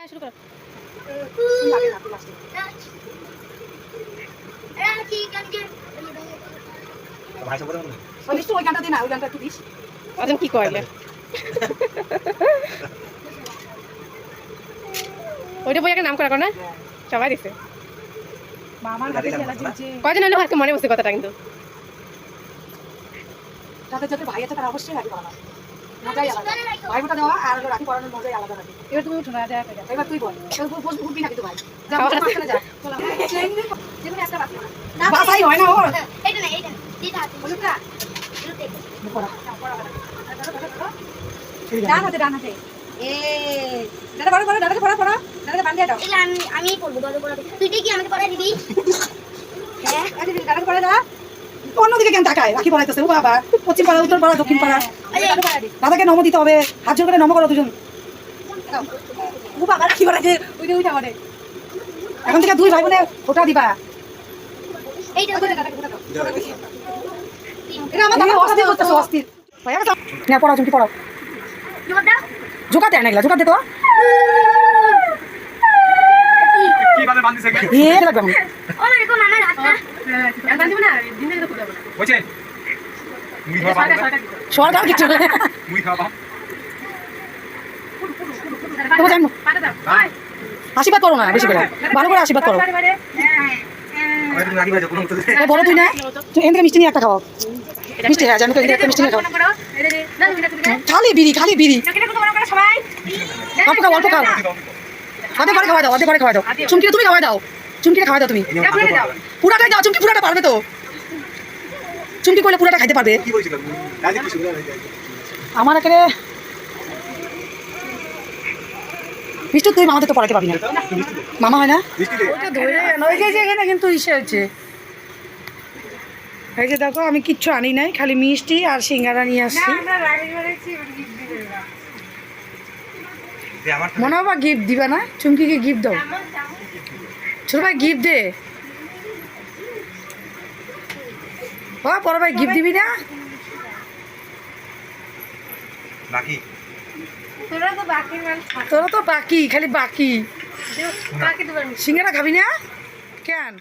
হ্যাঁ শুরু করো। কি করলে ওইটা বই একটা নাম করা না? সবাই চলছে কদিন হলো? আজকে মনে বসছে কথাটা কিন্তু। যাদের যাদের ভাই আছে তারা অবশ্যই পড়ানো মজাই আলাদা। ভাই দেওয়া আর রাখি পড়ানোর মজাই আলাদা থাকে। এবার তুমি উঠো না দেখ এবার তুই বল এবার বস বস উঠবি নাকি তো ভাই যা বস মাঝখানে যা। চল। আমরা যেগুলো একটা বাকি বাসাই হয় না ওর? বুঝলি না পড়া। ডান হাতে ডান হাতে। এ দাদা পড়া পড়া দাদাকে পড়া পড়া। দাদাকে বান্ধিয়ে দাও। আমি পড়ব বলো বলো তুই কি আমাকে পড়াই দিবি। হ্যাঁ। দাদাকে পড়া না অন্যদিকে কেন তাকায়? রাখি পড়াইতেছে ও বাবা। পশ্চিম পাড়া উত্তর পাড়া দক্ষিণ পাড়া। দাদাকে নম দিতে হবে হাত জোর করে নম করো দুজন ও বাবা ওইটা ওইটা মানে এখন থেকে দুই ভাই বোনে ফোটা দিবা পড়াও তুমি পড়াও জোকা দেয় না এগুলা জোকা দে তো লাগবে সরকার কিছু তোমার আশীর্বাদ করো না, বেশি করে। ভালো করে আশীর্বাদ করো। বড় তুই না। তুই এখান থেকে মিষ্টি নিয়ে একটা খাওয়াও মিষ্টি হ্যাঁ জানো একটা মিষ্টি নিয়ে খাও। খালি বিড়ি খালি বিড়ি। অল্প খাও অল্প খাও। অর্ধেক করে খাওয়া দাও অর্ধেক করে খাওয়া দাও। চুমকিরে তুমি খাওয়া দাও। চুমকিরে খাওয়া দাও তুমি। পুরাটাই দাও, চুমকি পুরাটা পারবে তো। চুমকি করলে পুরাটা খাইতে পারবে। আমার এখানে মিষ্টি তুই মামাদের তো পড়াতে পারবি না। মামা হয় না? এখানে কিন্তু ইসে হচ্ছে এই যে দেখো আমি কিচ্ছু আনি নাই খালি মিষ্টি আর সিঙ্গারা নিয়ে আসছি। মনে হয় গিফট দিবা না? চুমকিকে গিফট দাও। ছোট ভাই গিফট দে। ও বড় ভাই গিফট দিবি না? বাকি? তোরা তো বাকি খালি বাকি। সিঙ্গারা খাবি না? কেন?